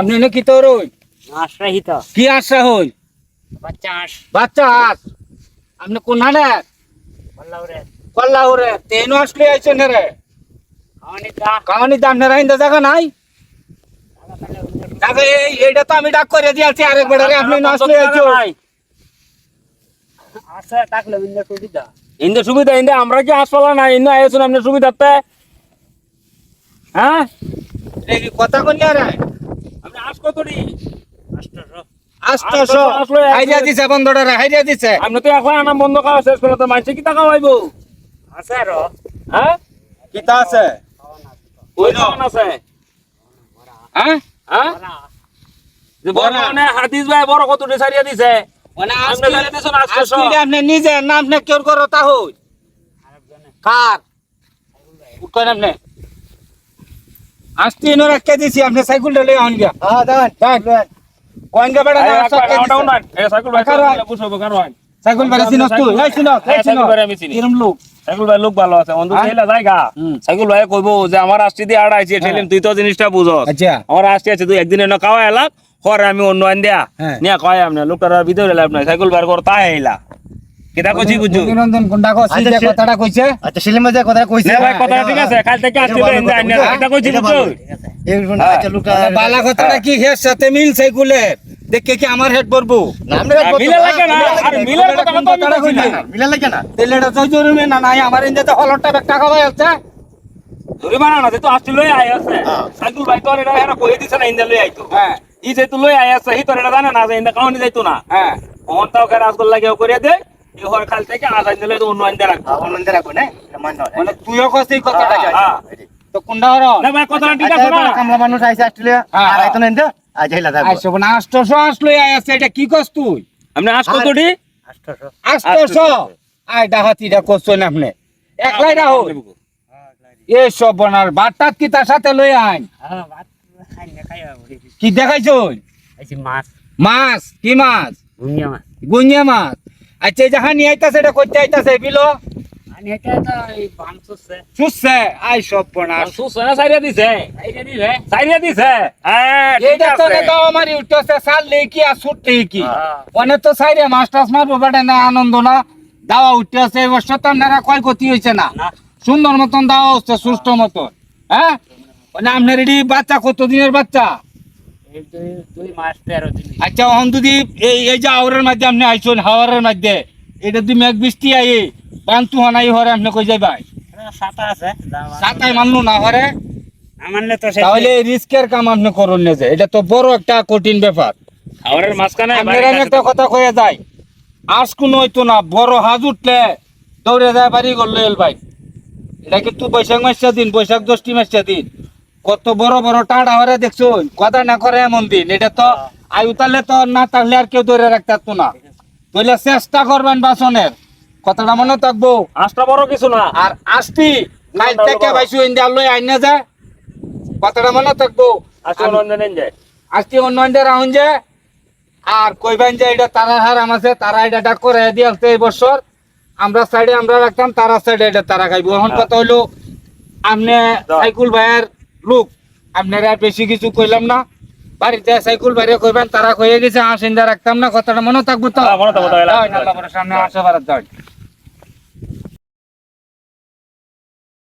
আপনি এনে কি তোর ওই? আশ্রয়িত কি আশা হই বাচ্চা আস। বাচ্চা হাত আপনি কোন হানে বললাম রে কল্লা ওরে তেনো আসলে আইছেন রে খাওয়ানি দা কামানি দাম না রাইন্দা জায়গা নাই? জায়গা এই এইটা তো আমি ডাক করে দিয়েছি আরেক বেড়ারে। আপনি না আসলে আইছো? আছে থাকলে বিন্দু সুবিধা। ইন্দে সুবিধা? ইন্দে আমরা কি হাসপাতাল না ইন্দে আইসুন আপনার সুবিধাতে? হ্যাঁ? কথা কইনি রে। আপনি আস কতটি? আষ্টশো আষ্টশো আসলে এক- হাইরিয়া দিছে বন্ধটা হাইরিয়া দিছে। আপনি তো এখন আনাম বন্ধ খাওয়া শেষ করে তো মানছে কি টাকা আছে আরও। হ্যাঁ? কিতা আছে? ওই দোকান আছে। হ্যাঁ? হ্যাঁ? বড় মানে হাদিস ভাই বড় কতটি সারিয়া দিছে? মানে আপনি জানি দিছেন আষ্টশো। আপনি নিজে না আপনি কেউ করো তা হই কার? আপনি। আজকে এনে রাখতে দিছি আপনি সাইকেলটা লই আন গিয়া হ্যাঁ দেন দেখ কোন গে বেড়া না। সাইকেল ভাই বুঝাবো কারণ সাইকেল বেড়া চিনস তুই। এই চিনস এই হ্যাঁ, চিনস। আমি চিনি। কিরম লোক। সাইকেল ভাই লোক ভালো আছে অন্ধ হ্যাঁ? ঠেলা জায়গা। সাইকেল ভাই কইবো যে আমার আসছি দিয়ে আড়াইছে ঠেলিম তুই তো জিনিসটা বুঝস। আচ্ছা। আমার আসতে আছে তুই একদিন এনে খাওয়া এলাম পরে আমি অন্য আন দেয়া। হ্যাঁ। নিয়ে কয় আমি লোকটার ভিতরে এলাম না সাইকেল বার কর তাই কেটা কইছি গুন্ডা কো যে কথাটা কইছে আচ্ছা সেলিম ভাই যে কথা কইছে নে ভাই কথা ঠিক আছে? কাল থেকে আসছিল ভালো এনে কথা আনে বুঝছ? কেটা কইছি। এই হ্যাঁ। আচ্ছা মানে বালা কথাটা কি হের সাথে মিল সাইকেলের দেখে কি আমার হেড পড়ব মিলে লাগে না আর মিলের কথা তো আমি কইছি না। মিলে লাগে না। তেলে এটা তো জরুরি না নাই আমার ভাই আছে। না তো আসছিল লই আই আছে। সাইকেল ভাই তোর এটা এরা কই দিছ না ইন্দা লই আইতো হ্যাঁ ই যে তুই লই আই আছে হি তোর এটা জানে না যে ইন্দা কাউনি যাইতো না। হ্যাঁ ওহন তাও কে রাসগোল্লা কেউ করে দে? এই কাল থেকে আজ দিলে তো অন্য আইন রাখব আনন্দ রাখো না? এটা মানে তুইও কষ্ট এই কথাটা। তো কোনটা হর না ভাই কথাটা ঠিক আছে না কামলা মানুষ আইছে অস্ট্রেলিয়া আর আইতো না ইন্দা আজ হেলা যাব আইসো আসলো আই এটা কি কস তুই? আপনি আস কতটি আষ্টশো আষ্টশো আই ডাহাতিটা করছ না আপনি একলাই রাহো এ সব বনার বাটাত কি তার সাথে লই আইন? হ্যাঁ ভাত খাই না খাই কি দেখাইছো মাছ। মাছ কি মাছ? মাছ। গুঞ্জে মাছ। আচ্ছা এই যাহা নিয়ে আইতাছে এটা করতে আইতাছে বিলো? আছে। আনন্দ না। দাওয়া উঠতেছে এবার সত্তর কয় ক্ষতি হয়েছে না। সুন্দর মতন দাওয়া হচ্ছে সুস্থ মতন। হ্যাঁ? মানে আপনার এটি বাচ্চা কত দিনের বাচ্চা? আচ্ছা অহন যদি এই এই যে আওয়ারের মধ্যে আপনি আইসুন হাওয়ারের মধ্যে এটা যদি মেঘ বৃষ্টি আই পান্তু হানাই হরে আপনি কই সাতা আছে সাতাই মানলো না হরে আমারলে তো তাহলে রিস্কের কাম আপনি করুন না যে এটা তো বড় একটা কঠিন ব্যাপার। খাবারের মাঝখানে আপনার একটা কথা কয়ে যায় আজ কোনো হইতো না বড় হাজ উঠলে দৌড়ে যায় বাড়ি করল এল ভাই। এটা কিন্তু বৈশাখ মাসটা দিন বৈশাখ দশটি মাসটা দিন। কত বড় বড় টাড়া হরে দেখছ কথা না করে এমন দিন। এটা তো আয়ু তাহলে তো না তাহলে আর কেউ ধরে রাখতে পারতো না। তাহলে চেষ্টা করবেন বাসনের। কথাটা মনে থাকব? আশটা বড় কিছু না। আর আসতি কাল থেকে বাইশু ইন্ডিয়া লই আইনা যায় কথাটা মনে থাকব? আজকে অন্যদের রাউন যে। আর কইবেন যে এটা তারা হারাম আছে তারা এটা ডাক করে দিয়ে আসছে এই বছর। আমরা সাইডে আমরা রাখতাম তারা সাইডে এটা তারা খাইবো। এখন কথা হইল আপনি সাইকুল ভাইয়ের লোক আপনারা আর বেশি কিছু কইলাম না। বাড়িতে সাইকেল বাড়ি কইবেন তারা কয়ে গেছে আসেন ইন্দা রাখতাম না কথাটা মনে থাকব তো? হ্যাঁ, মনে সামনে আসে বাড়াতে যাও।